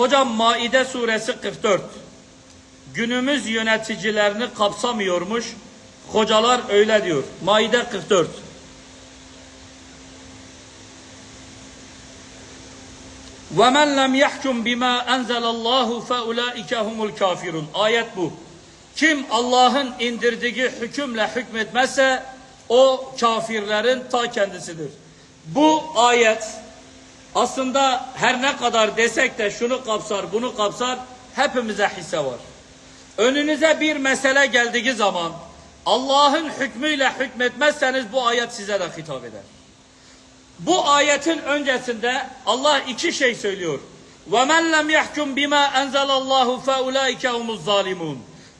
Hocam Maide suresi 44. Günümüz yöneticilerini kapsamıyormuş. Hocalar öyle diyor. Maide 44. وَمَنْ لَمْ يَحْكُمْ بِمَا أَنْزَلَ اللّٰهُ فَاُولَٰئِكَ هُمُ الْكَافِرُونَ Ayet bu. Kim Allah'ın indirdiği hükümle hükmetmezse o kafirlerin ta kendisidir. Bu ayet aslında her ne kadar desek de şunu kapsar bunu kapsar hepimize hisse var. Önünüze bir mesele geldiği zaman Allah'ın hükmüyle hükmetmezseniz bu ayet size de hitap eder. Bu ayetin öncesinde Allah iki şey söylüyor. وَمَنْ لَمْ يَحْكُمْ بِمَا أَنْزَلَ اللّٰهُ فَاُولَٰئِكَ هُمُ الظَّالِمُونَ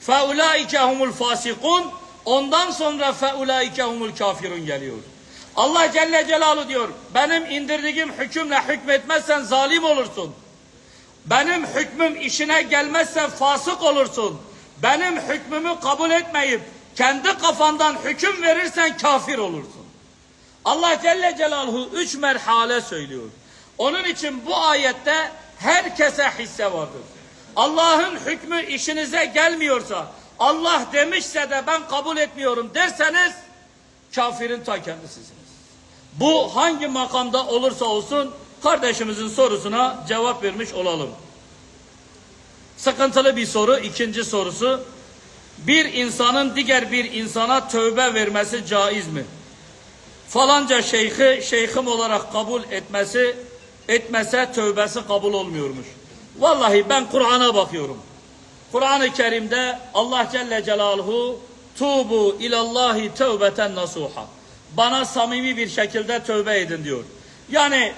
فَاُولَٰئِكَ هُمُ الْفَاسِقُونَ Ondan sonra فَاُولَٰئِكَ هُمُ الْكَافِرُونَ geliyor. Allah Celle Celaluhu diyor, benim indirdiğim hükümle hükmetmezsen zalim olursun. Benim hükmüm işine gelmezse fasık olursun. Benim hükmümü kabul etmeyip kendi kafandan hüküm verirsen kafir olursun. Allah Celle Celaluhu üç merhale söylüyor. Onun için bu ayette herkese hisse vardır. Allah'ın hükmü işinize gelmiyorsa, Allah demişse de ben kabul etmiyorum derseniz kafirin ta kendisisiniz. Bu hangi makamda olursa olsun kardeşimizin sorusuna cevap vermiş olalım. Sıkıntılı bir soru. ikinci sorusu. Bir insanın diğer bir insana tövbe vermesi caiz mi? Falanca şeyhi şeyhim olarak kabul etmesi etmese tövbesi kabul olmuyormuş. Vallahi ben Kur'an'a bakıyorum. Kur'an-ı Kerim'de Allah Celle Celaluhu tubu ilallahi tövbeten nasuha. Bana samimi bir şekilde tövbe edin diyor. Yani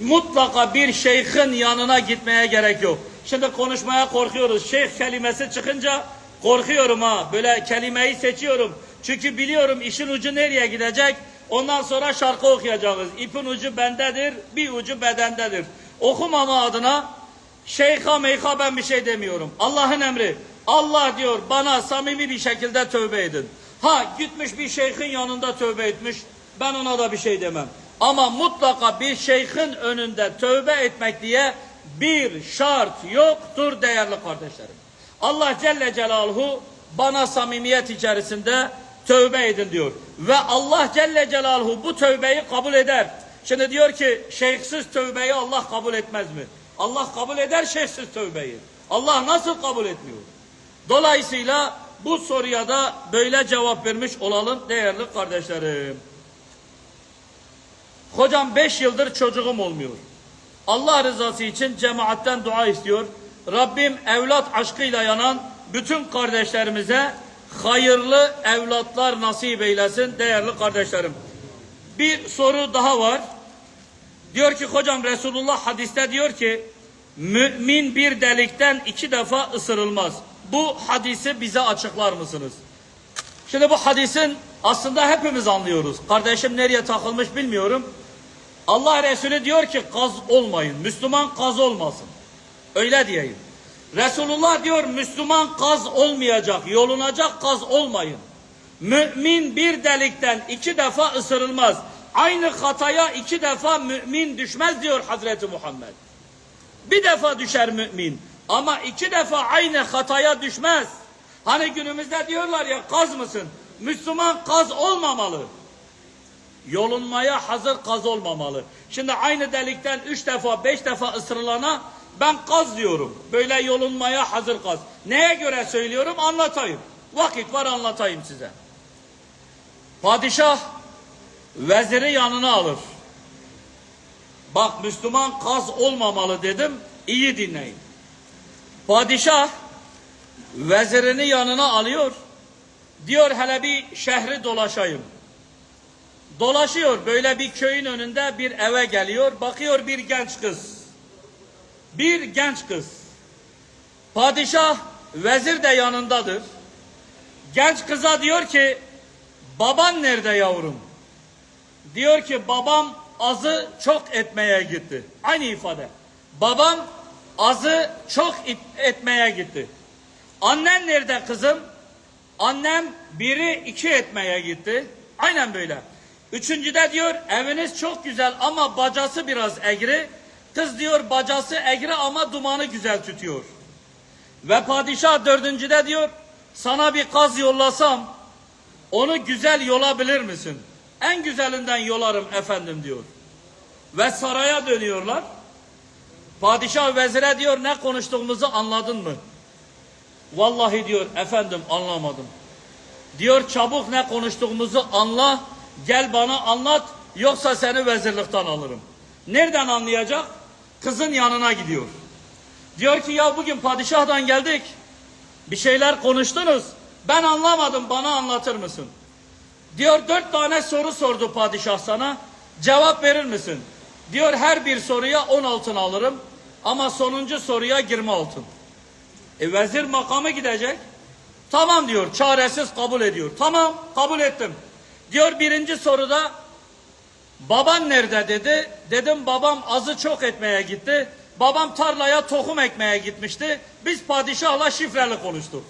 mutlaka bir şeyhin yanına gitmeye gerek yok. Şimdi konuşmaya korkuyoruz. Şeyh kelimesi çıkınca korkuyorum ha. Böyle kelimeyi seçiyorum. Çünkü biliyorum işin ucu nereye gidecek. Ondan sonra şarkı okuyacağız. İpin ucu bendedir, bir ucu bedendedir. Okumama adına şeyha meyha ben bir şey demiyorum. Allah'ın emri. Allah diyor bana samimi bir şekilde tövbe edin. Ha gitmiş bir şeyhin yanında tövbe etmiş. Ben ona da bir şey demem. Ama mutlaka bir şeyhin önünde tövbe etmek diye bir şart yoktur değerli kardeşlerim. Allah Celle Celaluhu bana samimiyet içerisinde tövbe edin diyor. Ve Allah Celle Celaluhu bu tövbeyi kabul eder. Şimdi diyor ki şeyhsiz tövbeyi Allah kabul etmez mi? Allah kabul eder şeyhsiz tövbeyi. Allah nasıl kabul etmiyor? Dolayısıyla bu soruya da böyle cevap vermiş olalım değerli kardeşlerim. Hocam beş yıldır çocuğum olmuyor. Allah rızası için cemaatten dua istiyor. Rabbim evlat aşkıyla yanan bütün kardeşlerimize hayırlı evlatlar nasip eylesin değerli kardeşlerim. Bir soru daha var. Diyor ki hocam Resulullah hadiste diyor ki mümin bir delikten iki defa ısırılmaz. Bu hadisi bize açıklar mısınız? Şimdi bu hadisin aslında hepimiz anlıyoruz. Kardeşim nereye takılmış bilmiyorum. Allah Resulü diyor ki kaz olmayın. Müslüman kaz olmasın. Öyle diyeyim. Resulullah diyor Müslüman kaz olmayacak, yolunacak kaz olmayın. Mümin bir delikten iki defa ısırılmaz. Aynı hataya iki defa mümin düşmez diyor Hazreti Muhammed. Bir defa düşer mümin ama iki defa aynı hataya düşmez. Hani günümüzde diyorlar ya kaz mısın? Müslüman kaz olmamalı. Yolunmaya hazır kaz olmamalı. Şimdi aynı delikten üç defa beş defa ısırılana ben kaz diyorum. Böyle yolunmaya hazır kaz. Neye göre söylüyorum anlatayım. Vakit var anlatayım size. Padişah veziri yanına alır. Bak Müslüman kaz olmamalı dedim. İyi dinleyin. Padişah vezirini yanına alıyor. Diyor hele bir şehri dolaşayım. Dolaşıyor böyle bir köyün önünde bir eve geliyor. Bakıyor bir genç kız. Bir genç kız. Padişah vezir de yanındadır. Genç kıza diyor ki baban nerede yavrum? Diyor ki babam azı çok etmeye gitti. Aynı ifade. Babam azı çok etmeye gitti. Annen nerede kızım? Annem biri iki etmeye gitti. Aynen böyle. Üçüncüde diyor eviniz çok güzel ama bacası biraz egri. Kız diyor bacası egri ama dumanı güzel tutuyor. Ve padişah dördüncüde diyor sana bir kaz yollasam onu güzel yolabilir misin? En güzelinden yolarım efendim diyor. Ve saraya dönüyorlar. Padişah vezire diyor ne konuştuğumuzu anladın mı? Vallahi diyor efendim anlamadım. Diyor çabuk ne konuştuğumuzu anla. Gel bana anlat yoksa seni vezirlikten alırım. Nereden anlayacak? Kızın yanına gidiyor. Diyor ki ya bugün padişahdan geldik. Bir şeyler konuştunuz. Ben anlamadım bana anlatır mısın? Diyor dört tane soru sordu padişah sana. Cevap verir misin? Diyor her bir soruya on altın alırım. Ama sonuncu soruya 20 altın. E vezir makamı gidecek. Tamam diyor çaresiz kabul ediyor. Tamam kabul ettim. Diyor birinci soruda baban nerede dedi. Dedim babam azı çok etmeye gitti. Babam tarlaya tohum ekmeye gitmişti. Biz padişahla şifreli konuştuk.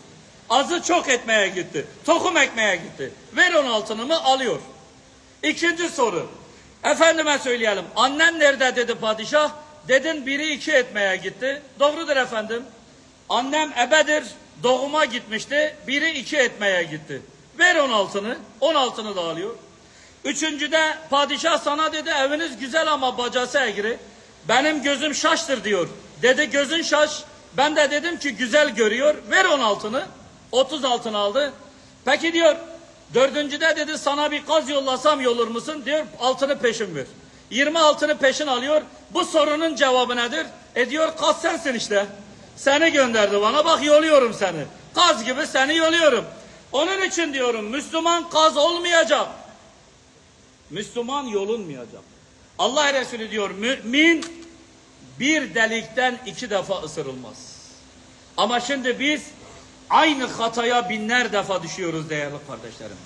Azı çok etmeye gitti. Tohum ekmeye gitti. Ver on altınımı alıyor. İkinci soru. Efendime söyleyelim. Annen nerede dedi padişah. Dedin biri iki etmeye gitti. Doğrudur efendim. Annem ebedir. Doğuma gitmişti. Biri iki etmeye gitti. Ver on altını. On altını da alıyor. Üçüncüde padişah sana dedi eviniz güzel ama bacası egri. Benim gözüm şaştır diyor. Dedi gözün şaş. Ben de dedim ki güzel görüyor. Ver on altını. Otuz altın aldı. Peki diyor dördüncüde dedi sana bir kaz yollasam yolur musun? Diyor altını peşin ver. Yirmi altını peşin alıyor. Bu sorunun cevabı nedir? E diyor kaz sensin işte. Seni gönderdi bana bak yoluyorum seni. Kaz gibi seni yoluyorum. Onun için diyorum Müslüman kaz olmayacak. Müslüman yolunmayacak. Allah Resulü diyor mümin bir delikten iki defa ısırılmaz. Ama şimdi biz aynı hataya binler defa düşüyoruz değerli kardeşlerim.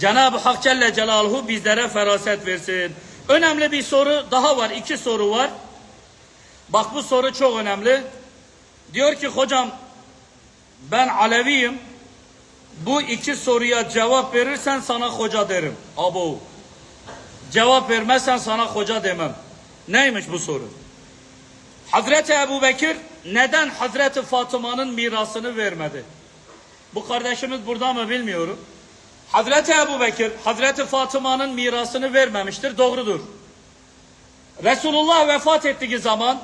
Cenab-ı Hak Celle Celaluhu bizlere feraset versin. Önemli bir soru daha var. iki soru var. Bak bu soru çok önemli. Diyor ki hocam ben Aleviyim. Bu iki soruya cevap verirsen sana hoca derim. Abo. Cevap vermezsen sana hoca demem. Neymiş bu soru? Hazreti Ebu Bekir neden Hazreti Fatıma'nın mirasını vermedi? Bu kardeşimiz burada mı bilmiyorum. Hazreti Ebu Bekir Hazreti Fatıma'nın mirasını vermemiştir. Doğrudur. Resulullah vefat ettiği zaman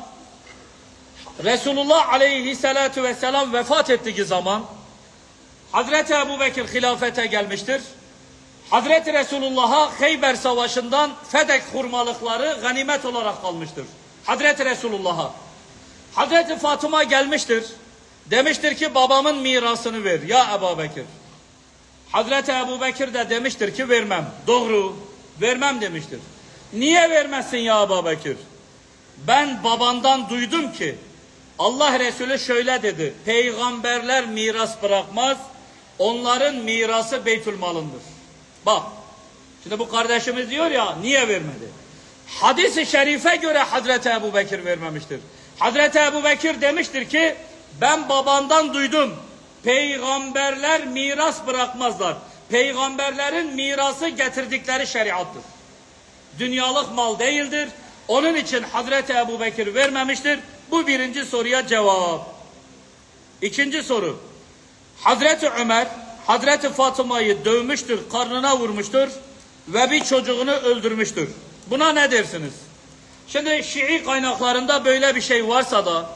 Resulullah aleyhissalatu vesselam vefat ettiği zaman Hazreti Ebu Bekir hilafete gelmiştir. Hazreti Resulullah'a Kheyber Savaşı'ndan Fedek hurmalıkları ganimet olarak kalmıştır. Hazreti Resulullah'a. Hazreti Fatıma gelmiştir. Demiştir ki babamın mirasını ver ya Ebu Bekir. Hazreti Ebu Bekir de demiştir ki vermem. Doğru. Vermem demiştir. Niye vermezsin ya Ebu Bekir? Ben babandan duydum ki Allah Resulü şöyle dedi. Peygamberler miras bırakmaz. Onların mirası Beytülmalındır. Bak. Şimdi bu kardeşimiz diyor ya niye vermedi? Hadis-i şerife göre Hazreti Ebu Bekir vermemiştir. Hazreti Ebu Bekir demiştir ki ben babandan duydum. Peygamberler miras bırakmazlar. Peygamberlerin mirası getirdikleri şeriattır. Dünyalık mal değildir. Onun için Hazreti Ebu Bekir vermemiştir. Bu birinci soruya cevap. İkinci soru. Hazreti Ömer Hazreti Fatıma'yı dövmüştür, karnına vurmuştur ve bir çocuğunu öldürmüştür. Buna ne dersiniz? Şimdi Şii kaynaklarında böyle bir şey varsa da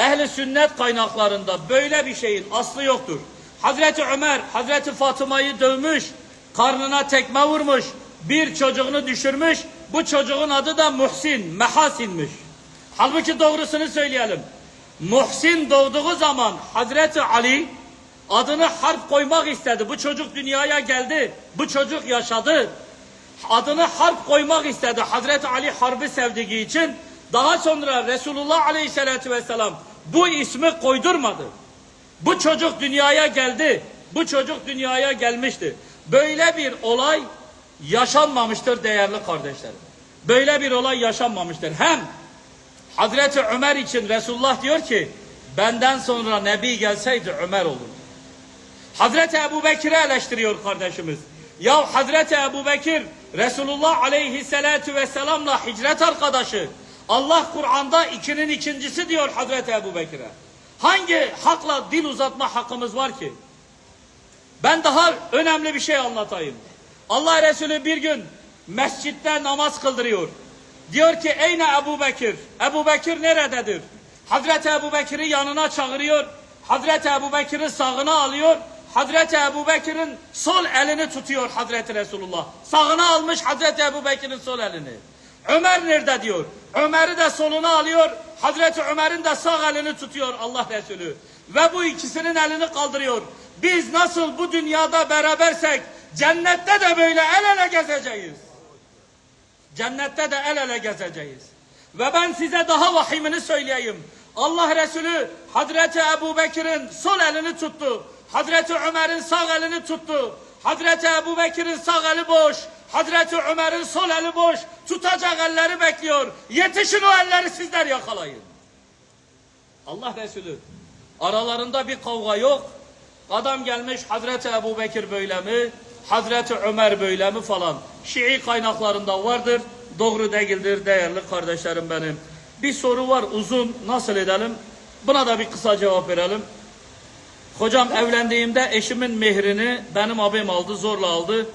ehli sünnet kaynaklarında böyle bir şeyin aslı yoktur. Hazreti Ömer Hazreti Fatıma'yı dövmüş, karnına tekme vurmuş, bir çocuğunu düşürmüş. Bu çocuğun adı da Muhsin, Mehasin'miş. Halbuki doğrusunu söyleyelim. Muhsin doğduğu zaman Hazreti Ali adını harp koymak istedi. Bu çocuk dünyaya geldi. Bu çocuk yaşadı. Adını harp koymak istedi. Hazreti Ali harbi sevdiği için daha sonra Resulullah Aleyhisselatü Vesselam bu ismi koydurmadı. Bu çocuk dünyaya geldi. Bu çocuk dünyaya gelmişti. Böyle bir olay yaşanmamıştır değerli kardeşlerim. Böyle bir olay yaşanmamıştır. Hem Hazreti Ömer için Resulullah diyor ki benden sonra Nebi gelseydi Ömer olurdu. Hazreti Ebu Bekir'i eleştiriyor kardeşimiz. Ya Hazreti Ebu Bekir Resulullah aleyhissalatu vesselamla hicret arkadaşı. Allah Kur'an'da ikinin ikincisi diyor Hazreti Ebu Bekir'e. Hangi hakla dil uzatma hakkımız var ki? Ben daha önemli bir şey anlatayım. Allah Resulü bir gün mescitte namaz kıldırıyor. Diyor ki eyne Ebu Bekir? Ebu Bekir nerededir? Hazreti Ebu Bekir'i yanına çağırıyor. Hazreti Ebu Bekir'i sağına alıyor. Hazreti Ebu Bekir'in sol elini tutuyor Hazreti Resulullah. Sağına almış Hazreti Ebu Bekir'in sol elini. Ömer nerede diyor. Ömer'i de soluna alıyor. Hazreti Ömer'in de sağ elini tutuyor Allah Resulü. Ve bu ikisinin elini kaldırıyor. Biz nasıl bu dünyada berabersek cennette de böyle el ele gezeceğiz. Cennette de el ele gezeceğiz. Ve ben size daha vahimini söyleyeyim. Allah Resulü Hazreti Ebu Bekir'in sol elini tuttu. Hazreti Ömer'in sağ elini tuttu. Hazreti Ebu Bekir'in sağ eli boş. Hazreti Ömer'in sol eli boş. Tutacak elleri bekliyor. Yetişin o elleri sizler yakalayın. Allah Resulü aralarında bir kavga yok. Adam gelmiş Hazreti Ebu Bekir böyle mi? Hazreti Ömer böyle mi falan. Şii kaynaklarında vardır. Doğru değildir değerli kardeşlerim benim. Bir soru var uzun nasıl edelim? Buna da bir kısa cevap verelim. Hocam evlendiğimde eşimin mehrini benim abim aldı zorla aldı.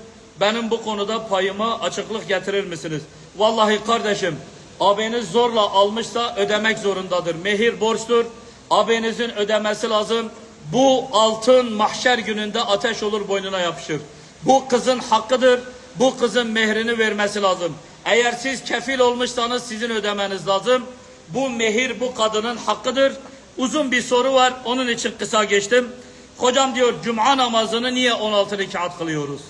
Benim bu konuda payıma açıklık getirir misiniz? Vallahi kardeşim abiniz zorla almışsa ödemek zorundadır. Mehir borçtur. Abinizin ödemesi lazım. Bu altın mahşer gününde ateş olur boynuna yapışır. Bu kızın hakkıdır. Bu kızın mehrini vermesi lazım. Eğer siz kefil olmuşsanız sizin ödemeniz lazım. Bu mehir bu kadının hakkıdır. Uzun bir soru var. Onun için kısa geçtim. Hocam diyor cuma namazını niye 16 rekat kılıyoruz?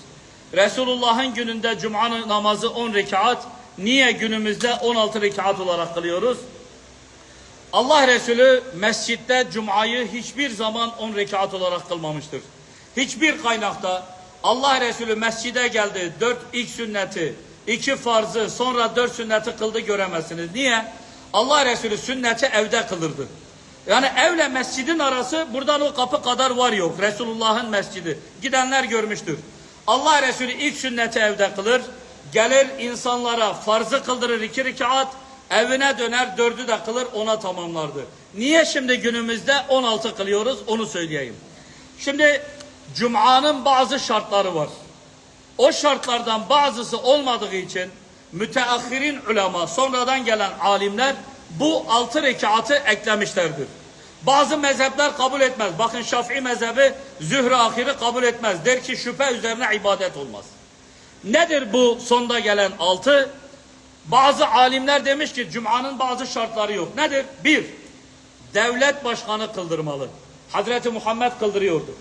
Resulullah'ın gününde cuma namazı 10 rekat. Niye günümüzde 16 rekat olarak kılıyoruz? Allah Resulü mescitte cumayı hiçbir zaman 10 rekat olarak kılmamıştır. Hiçbir kaynakta Allah Resulü mescide geldi. Dört ilk sünneti, iki farzı, sonra dört sünneti kıldı göremezsiniz. Niye? Allah Resulü sünneti evde kılırdı. Yani evle mescidin arası buradan o kapı kadar var yok. Resulullah'ın mescidi. Gidenler görmüştür. Allah Resulü ilk sünneti evde kılır. Gelir insanlara farzı kıldırır iki rekat. Evine döner dördü de kılır ona tamamlardı. Niye şimdi günümüzde 16 kılıyoruz onu söyleyeyim. Şimdi Cuma'nın bazı şartları var. O şartlardan bazısı olmadığı için müteahhirin ulema sonradan gelen alimler bu altı rekatı eklemişlerdir. Bazı mezhepler kabul etmez. Bakın Şafii mezhebi zühre ahiri kabul etmez. Der ki şüphe üzerine ibadet olmaz. Nedir bu sonda gelen altı? Bazı alimler demiş ki Cuma'nın bazı şartları yok. Nedir? Bir, devlet başkanı kıldırmalı. Hazreti Muhammed kıldırıyordu.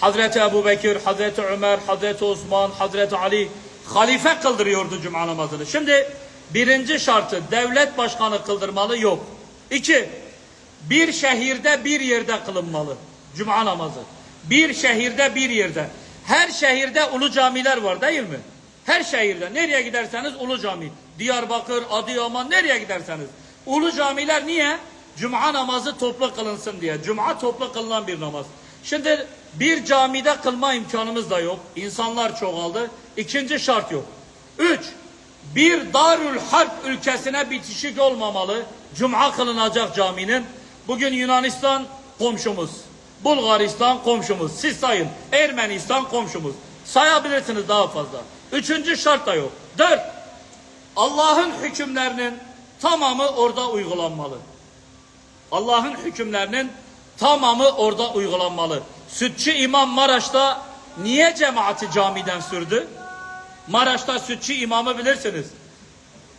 Hazreti Ebu Bekir, Hazreti Ömer, Hazreti Osman, Hazreti Ali halife kıldırıyordu Cuma namazını. Şimdi birinci şartı devlet başkanı kıldırmalı yok. İki, bir şehirde bir yerde kılınmalı Cuma namazı. Bir şehirde bir yerde. Her şehirde ulu camiler var değil mi? Her şehirde. Nereye giderseniz ulu cami. Diyarbakır, Adıyaman nereye giderseniz. Ulu camiler niye? Cuma namazı toplu kılınsın diye. Cuma toplu kılınan bir namaz. Şimdi bir camide kılma imkanımız da yok. İnsanlar çoğaldı. İkinci şart yok. Üç, bir Darül Harp ülkesine bitişik olmamalı. Cuma kılınacak caminin. Bugün Yunanistan komşumuz. Bulgaristan komşumuz. Siz sayın. Ermenistan komşumuz. Sayabilirsiniz daha fazla. Üçüncü şart da yok. Dört, Allah'ın hükümlerinin tamamı orada uygulanmalı. Allah'ın hükümlerinin tamamı orada uygulanmalı. Sütçü İmam Maraş'ta niye cemaati camiden sürdü? Maraş'ta sütçü imamı bilirsiniz.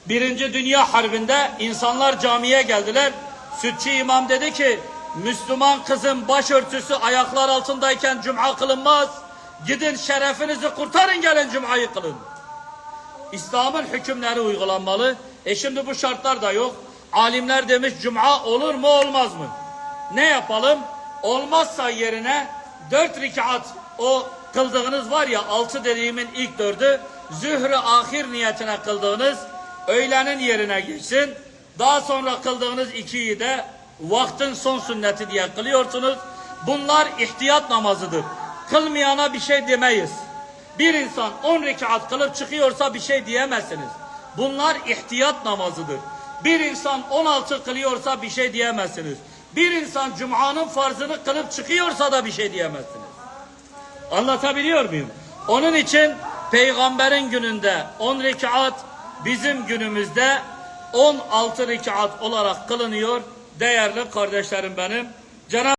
Birinci Dünya Harbi'nde insanlar camiye geldiler. Sütçü imam dedi ki Müslüman kızın başörtüsü ayaklar altındayken cuma kılınmaz. Gidin şerefinizi kurtarın gelin cumayı kılın. İslam'ın hükümleri uygulanmalı. E şimdi bu şartlar da yok. Alimler demiş cuma olur mu olmaz mı? Ne yapalım? Olmazsa yerine dört rekat o kıldığınız var ya altı dediğimin ilk dördü zührü ahir niyetine kıldığınız öğlenin yerine geçsin. Daha sonra kıldığınız ikiyi de vaktin son sünneti diye kılıyorsunuz. Bunlar ihtiyat namazıdır. Kılmayana bir şey demeyiz. Bir insan 10 rekat kılıp çıkıyorsa bir şey diyemezsiniz. Bunlar ihtiyat namazıdır. Bir insan 16 kılıyorsa bir şey diyemezsiniz. Bir insan Cuma'nın farzını kılıp çıkıyorsa da bir şey diyemezsiniz. Anlatabiliyor muyum? Onun için peygamberin gününde 10 rekat, bizim günümüzde 16 rekat olarak kılınıyor. Değerli kardeşlerim benim. Cenab